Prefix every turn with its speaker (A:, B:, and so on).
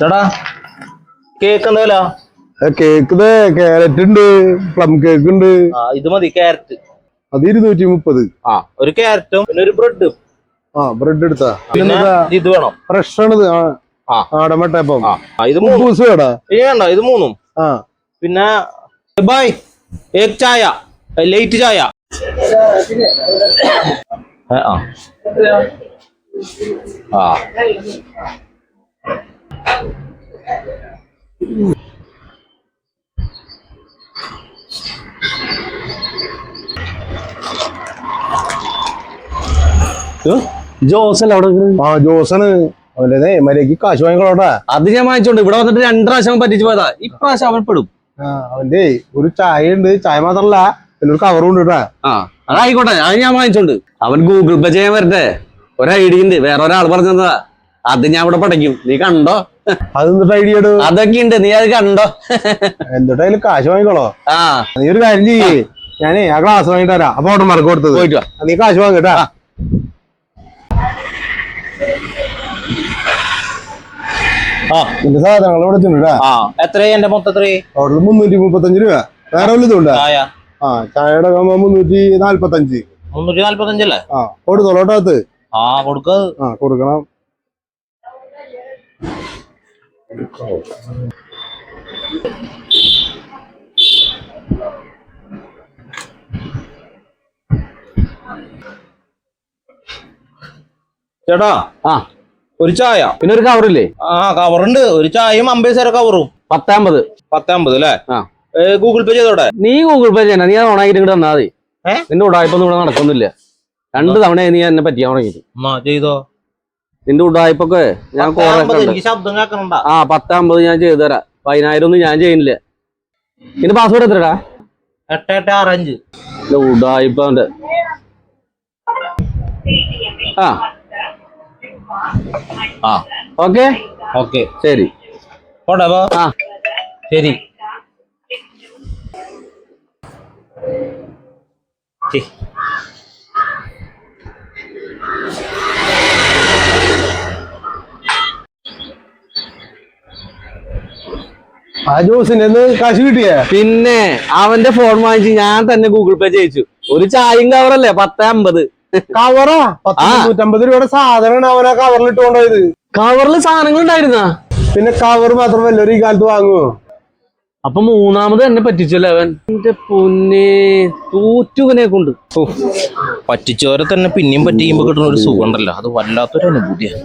A: ചേട്ടാ കേക്ക് എന്തായാലോ
B: cake carrot ഉണ്ട് പ്ലം കേക്ക് ഉണ്ട്.
A: ഇത് മതി കാരറ്റ്
B: അത് ഇരുന്നൂറ്റി മുപ്പത്
A: ആ ഒരു കാരറ്റും പിന്നെ ഒരു ബ്രെഡും
B: ആ ബ്രെഡ് എടുത്താ.
A: പിന്നെ ഇത് വേണം.
B: ഫ്രഷ് ആണ് ആ
A: ആ.
B: ആടെ മട്ടയപ്പം.
A: ആ ആ, ഇത് മൂന്നും. വേണ്ട ഇത് മൂന്നും.
B: ആ.
A: പിന്നെ ബായ് ഏക് ചായ. ലൈറ്റ് ചായ. ആ. ആ.
C: ജോസ് അല്ല അവിടെ?
B: ആ ജോസണ് അവന്റെ മര്യാദയ്ക്ക് കാശ് വാങ്ങിക്കോളോട്ടാ
C: അത് ഞാൻ വാങ്ങിച്ചോണ്ട് ഇവിടെ വന്നിട്ട് രണ്ട് പ്രാവശ്യം പറ്റിച്ചു പോയതാ. ഇപ്രാവശ്യം അവൻ പെടും.
B: അവന്റെ ഒരു ചായ ഉണ്ട് ചായ മാത്രല്ല പിന്നെ ഒരു കവറും ഉണ്ട് കേട്ടാ.
C: ആ അതായിക്കോട്ടെ. അത് ഞാൻ വാങ്ങിച്ചോണ്ട്. അവൻ ഗൂഗിൾ പേ ചെയ്യാൻ വരട്ടെ. ഒരു ഐഡിയ ഉണ്ട്. വേറെ ഒരാൾ പറഞ്ഞു തന്നതാ. അത് ഞാൻ ഇവിടെ പടയ്ക്കും. നീ കണ്ടോ?
B: ഐഡിയ
C: അതൊക്കെ ഉണ്ട്. നീ അത് കണ്ടോ?
B: എന്നിട്ടായാലും കാശ് വാങ്ങിക്കോളോ?
C: ആ.
B: നീ ഒരു കാര്യം ചെയ്യേ. ഞാനേ ആ ക്ലാസ് വാങ്ങിട്ട് വരാം. അപ്പൊ മറക്കം കൊടുത്തത്.
C: പോയിട്ട്.
B: നീ കാശ് വാങ്ങിട്ടാ
A: ആ.
B: നിന്റെ സാധനങ്ങൾ ഇവിടെ ചെന്നിട്ടാ
A: ആ. എത്രയാ എന്റെ
B: ടോട്ടൽ മുന്നൂറ്റി മുപ്പത്തഞ്ച് രൂപ. വേറെ വല്ലതുണ്ടാ
A: ചായ.
B: ആ ചായയുടെ ആകുമ്പോ മുന്നൂറ്റി നാല്പത്തഞ്ച്.
A: മുന്നൂറ്റി നാല്പത്തഞ്ചല്ലേ?
B: ആ കൊടുത്തോളോട്ടകത്ത്
A: ആ കൊടുക്ക.
B: ആ കൊടുക്കണം.
A: ചേട്ടാ
C: ആ.
A: ഒരു ചായ.
C: പിന്നെ ഒരു കവറില്ലേ
A: ആ കവറുണ്ട് ഒരു ചായയും അമ്പത് സേര കവറും
C: പത്താമ്പത്.
A: പത്താമ്പത് അല്ലേ?
C: ആ.
A: ഗൂഗിൾ പേ ചെയ്തോടെ?
C: നീ ഗൂഗിൾ പേ ചെയ്യണ നീ അത് ഓണാക്കിട്ട് ഇങ്ങോട്ട് തന്നാ മതി. നിന്റെ ഉടായ്പൊന്നും ഇവിടെ നടക്കുന്നില്ല. രണ്ട് തവണ നീ എന്നെ പറ്റിയാ തുടങ്ങിയിട്ട്
A: ചെയ്തോ?
C: നിന്റെ ഉടായ്പൊക്കെ ഞാൻ
A: പത്തേ
C: കുറെ
A: അമ്പത് ശബ്ദം
C: ആ പത്തമ്പത് ഞാൻ ചെയ്തു തരാം പതിനായിരം ഒന്നും ഞാൻ ചെയ്യുന്നില്ല. നിന്റെ പാസ്വേഡ് എത്രടാ?
A: എട്ട് എട്ട് ആറ് അഞ്ച്.
C: ഉടായ്പന്റെ ആ.
A: ആ.
C: ഓക്കെ?
A: ഓക്കെ.
C: ശരി.
A: പോട്ടെ
C: ആ.
A: ശരി. ഛി.
B: ആ ജോസിന്റെ കാശ് കിട്ടിയേ?
C: പിന്നെ അവന്റെ ഫോൺ വാങ്ങിച്ച് ഞാൻ തന്നെ ഗൂഗിൾ പേ ചെയ്യിച്ചു. ഒരു ചായയും കവറല്ലേ പത്ത് അമ്പത്.
B: കവറാ പത്ത്
C: ആ.
B: നൂറ്റമ്പത് രൂപയുടെ സാധനമാണ് അവൻ ആ കവറിൽ ഇട്ട് കൊണ്ടുപോയത്
C: കവറിൽ സാധനങ്ങൾ ഉണ്ടായിരുന്ന?
B: പിന്നെ കവർ മാത്രമല്ല ഒരു ഈ കാലത്ത് വാങ്ങുവോ?
C: അപ്പൊ മൂന്നാമത് എന്നെ പറ്റിച്ചല്ലേ അവൻ? എന്റെ പൊന്നെ തൂറ്റുകനെ കൊണ്ട്.
A: പറ്റിച്ചോരെ തന്നെ പിന്നെയും പറ്റിക്കുമ്പോ കിട്ടുന്ന ഒരു സുഖം ഉണ്ടല്ലോ അത് വല്ലാത്തൊരു അനുഭൂതിയാണ്